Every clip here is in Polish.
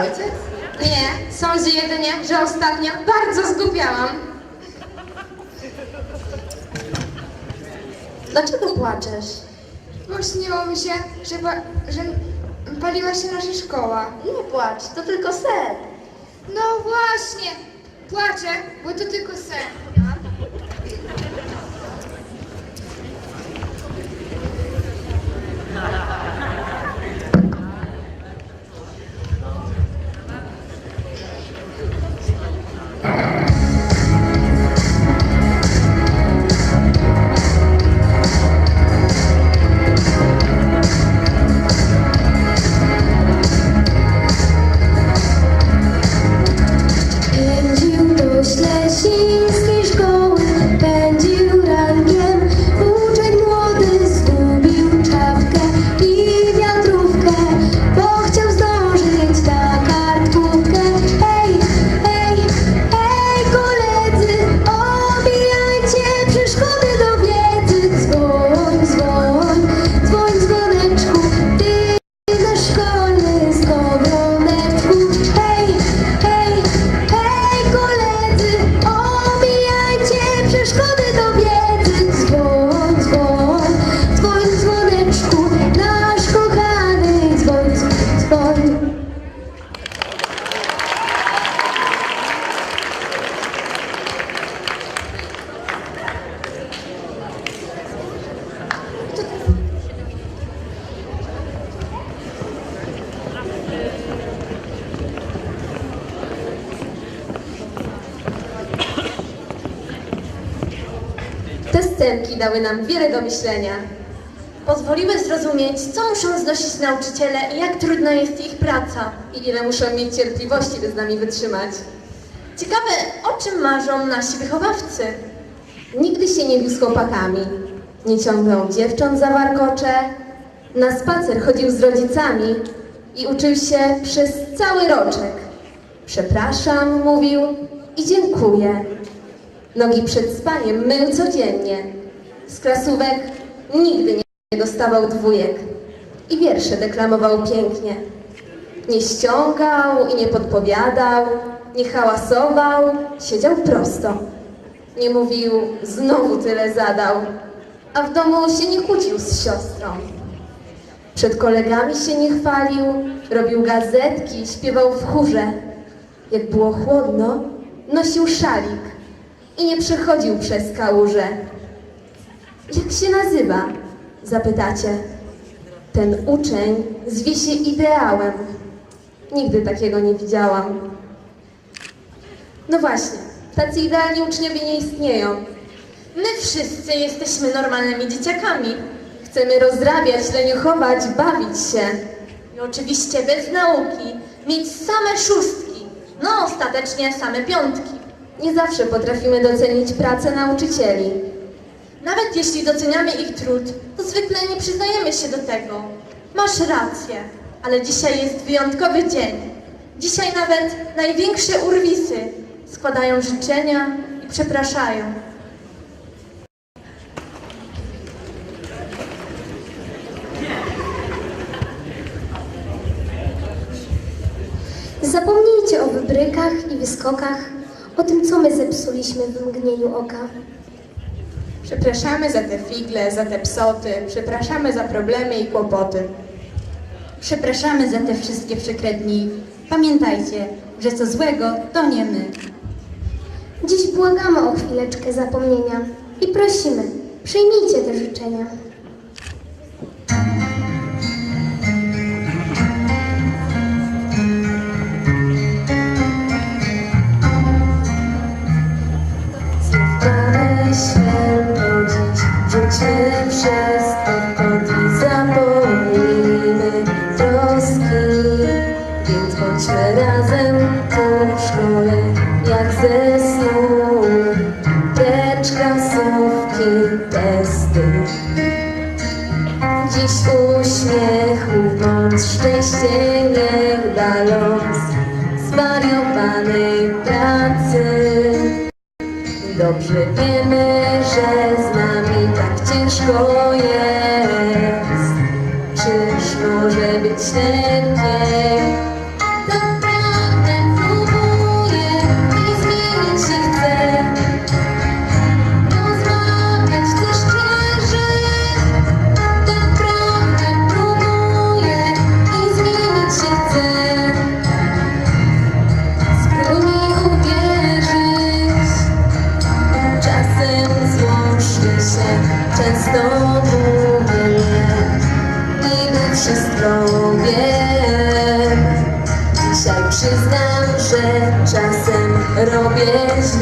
Ojciec? Nie, sądzę jedynie, że ostatnio bardzo zgubiałam. Dlaczego płaczesz? Bo śniło mi się, że, pa- że paliła się nasza szkoła. Nie płacz, to tylko sen. No właśnie, płaczę, bo to tylko sen. Pędził Scenki dały nam wiele do myślenia. Pozwoliły zrozumieć, co muszą znosić nauczyciele i jak trudna jest ich praca. I ile muszą mieć cierpliwości, by z nami wytrzymać. Ciekawe, o czym marzą nasi wychowawcy. Nigdy się nie bił z chłopakami. Nie ciągnął dziewcząt za warkocze. Na spacer chodził z rodzicami i uczył się przez cały roczek. Przepraszam, mówił i dziękuję. Nogi przed spaniem mył codziennie. Z klasówek nigdy nie dostawał dwójek. I wiersze deklamował pięknie. Nie ściągał i nie podpowiadał, nie hałasował, siedział prosto. Nie mówił, znowu tyle zadał, a w domu się nie kłócił z siostrą. Przed kolegami się nie chwalił, robił gazetki, śpiewał w chórze. Jak było chłodno, nosił szalik i nie przechodził przez kałuże. Jak się nazywa? Zapytacie. Ten uczeń zwie się ideałem. Nigdy takiego nie widziałam. No właśnie, tacy idealni uczniowie nie istnieją. My wszyscy jesteśmy normalnymi dzieciakami. Chcemy rozrabiać, leniuchować, bawić się. I oczywiście bez nauki, mieć same szóstki, no ostatecznie same piątki. Nie zawsze potrafimy docenić pracę nauczycieli. Nawet jeśli doceniamy ich trud, to zwykle nie przyznajemy się do tego. Masz rację, ale dzisiaj jest wyjątkowy dzień. Dzisiaj nawet największe urwisy składają życzenia i przepraszają. Zapomnijcie o wybrykach i wyskokach, o tym, co my zepsuliśmy w mgnieniu oka. Przepraszamy za te figle, za te psoty, przepraszamy za problemy i kłopoty. Przepraszamy za te wszystkie przykre dni. Pamiętajcie, że co złego to nie my. Dziś błagamy o chwileczkę zapomnienia i prosimy, przyjmijcie te życzenia. Dziś, rzućmy wszystko w kąt i zapomnijmy troski. Więc bądźmy razem tu w szkole, jak ze snu. Precz klasówki, testy. Dziś uśmiechów, bądź szczęście niech da los zwariowanej pracy. Dobrze wiemy, że z nami tak ciężko jest. Czyż może być lepiej? yes.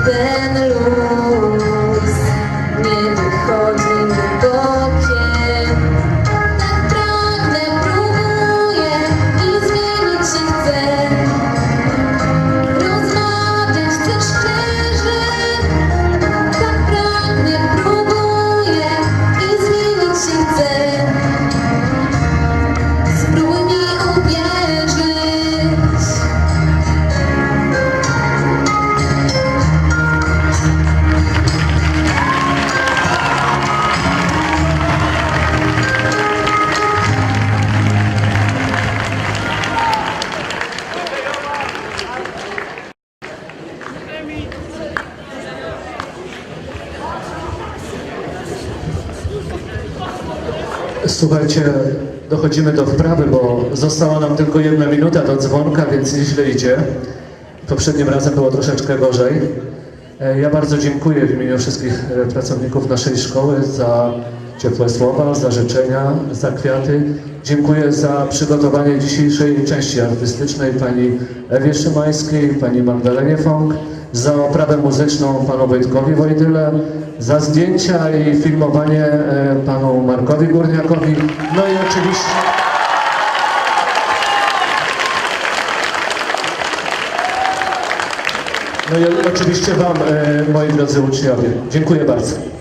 Udawać, że Słuchajcie, dochodzimy do wprawy, bo została nam tylko jedna minuta do dzwonka, więc nieźle idzie. Poprzednim razem było troszeczkę gorzej. E, Ja bardzo dziękuję w imieniu wszystkich e, pracowników naszej szkoły za ciepłe słowa, za życzenia, za kwiaty. Dziękuję za przygotowanie dzisiejszej części artystycznej pani Ewie Szymańskiej, pani Magdalenie Fong, za oprawę muzyczną panu Wojtkowi Wojdyle, za zdjęcia i filmowanie e, panu Markowi Górniakowi, no i oczywiście... No i oczywiście Wam, e, moi drodzy uczniowie. Dziękuję bardzo.